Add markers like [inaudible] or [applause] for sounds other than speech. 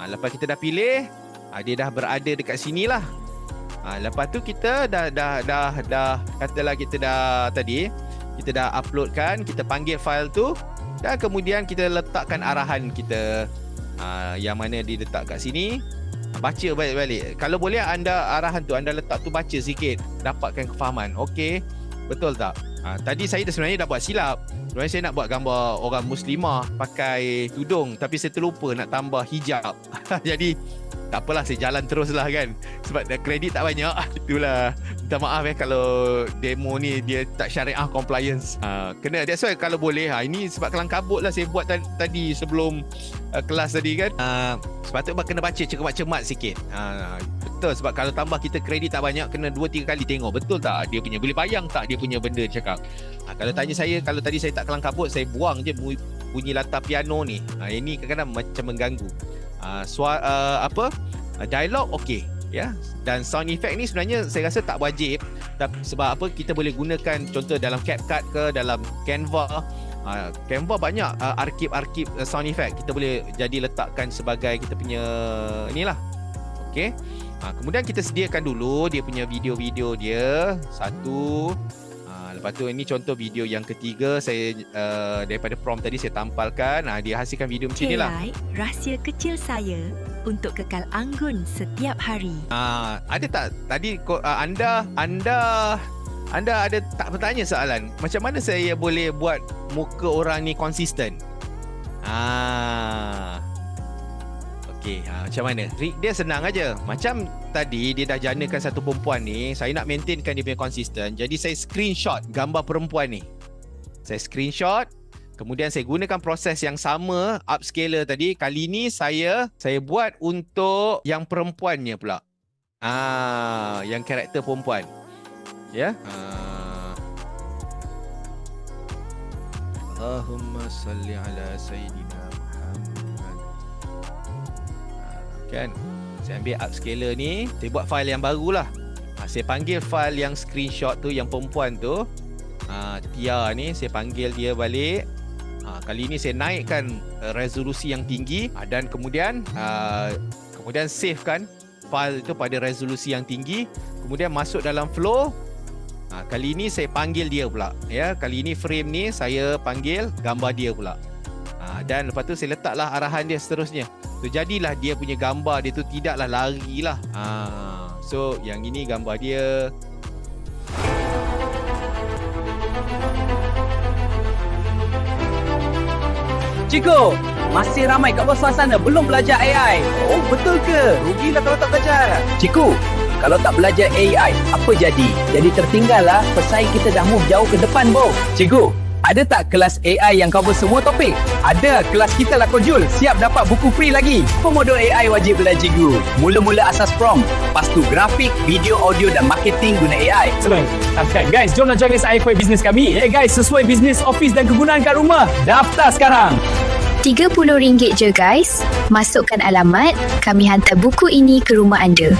Ha, lepas kita dah pilih, ha, dia dah berada dekat sini lah. Ha, lepas tu kita dah dah dah dah katalah kita dah tadi kita dah uploadkan, kita panggil file tu dan kemudian kita letakkan arahan kita ha, yang mana diletak kat sini. Baca balik-balik. Kalau boleh anda arahan tu anda letak tu baca sikit, dapatkan kefahaman. Okey. Betul tak? Ha, tadi saya dah sebenarnya dah buat silap. Sebenarnya saya nak buat gambar orang muslimah pakai tudung tapi saya terlupa nak tambah hijab. [laughs] Jadi tak apalah saya jalan terus lah kan. Sebab dah kredit tak banyak. [laughs] Itulah. Minta maaf eh kalau demo ni dia tak syariah compliance. Ha, kena. That's why kalau boleh ha, ini sebab kelang kabut lah saya buat tadi sebelum uh, kelas tadi kan. Ha, sepatutnya kena baca cermat-cermat sikit. Ha, betul. Sebab kalau tambah kita kredit tak banyak kena 2-3 kali tengok. Betul tak? Dia punya boleh bayang tak dia punya benda cakap? Ha, kalau tanya saya kalau tadi saya tak kelang kabut saya buang je bunyi latar piano ni. Ha, ini kadang-kadang macam mengganggu. Uh, suara uh, apa? Uh, dialog okey ya. Dan sound effect ni sebenarnya saya rasa tak wajib. Tapi sebab apa? Kita boleh gunakan contoh dalam CapCut ke dalam Canva. Uh, Canva banyak uh, arkib-arkib uh, sound effect. Kita boleh jadi letakkan sebagai kita punya inilah. Okey uh, kemudian kita sediakan dulu dia punya video-video dia satu Lepas tu ini contoh video yang ketiga saya uh, daripada prompt tadi saya tampalkan. Ha, dia hasilkan video macam ni lah. rahsia kecil saya untuk kekal anggun setiap hari. Uh, ada tak tadi uh, anda anda anda ada tak bertanya soalan macam mana saya boleh buat muka orang ni konsisten? Ah. Okey, ha, macam mana? Trick dia senang aja. Macam tadi dia dah janakan satu perempuan ni, saya nak maintainkan dia punya konsisten. Jadi saya screenshot gambar perempuan ni. Saya screenshot, kemudian saya gunakan proses yang sama upscaler tadi. Kali ni saya saya buat untuk yang perempuannya pula. Ah, yang karakter perempuan. Ya. Yeah? Ah. Allahumma salli ala sayyidina kan? Saya ambil upscaler ni saya buat file yang baru lah ha, saya panggil file yang screenshot tu yang perempuan tu. Ha, Tia ni saya panggil dia balik. Ha, kali ni saya naikkan uh, resolusi yang tinggi. Ha, dan kemudian uh, kemudian save kan file tu pada resolusi yang tinggi. Kemudian masuk dalam flow. Ha, kali ni saya panggil dia pula ya. Kali ni frame ni saya panggil gambar dia pula dan lepas tu saya letaklah arahan dia seterusnya So jadilah dia punya gambar dia tu tidaklah lari lah. Ha, so yang ini gambar dia. Cikgu, masih ramai kat bawah sana belum belajar AI. Oh betul ke? Rugilah kalau tak belajar. Cikgu, kalau tak belajar AI, apa jadi? Jadi tertinggal lah pesaing kita dah move jauh ke depan, Bo. Cikgu, ada tak kelas AI yang cover semua topik? Ada, kelas kita lah Kojul. Siap dapat buku free lagi. Pemodul AI wajib belajar cikgu. Mula-mula asas prompt. Lepas tu grafik, video, audio dan marketing guna AI. Senang. Subscribe guys. Jom nak join SI for business kami. Eh hey guys, sesuai bisnes office dan kegunaan kat rumah. Daftar sekarang. RM30 je guys. Masukkan alamat, kami hantar buku ini ke rumah anda.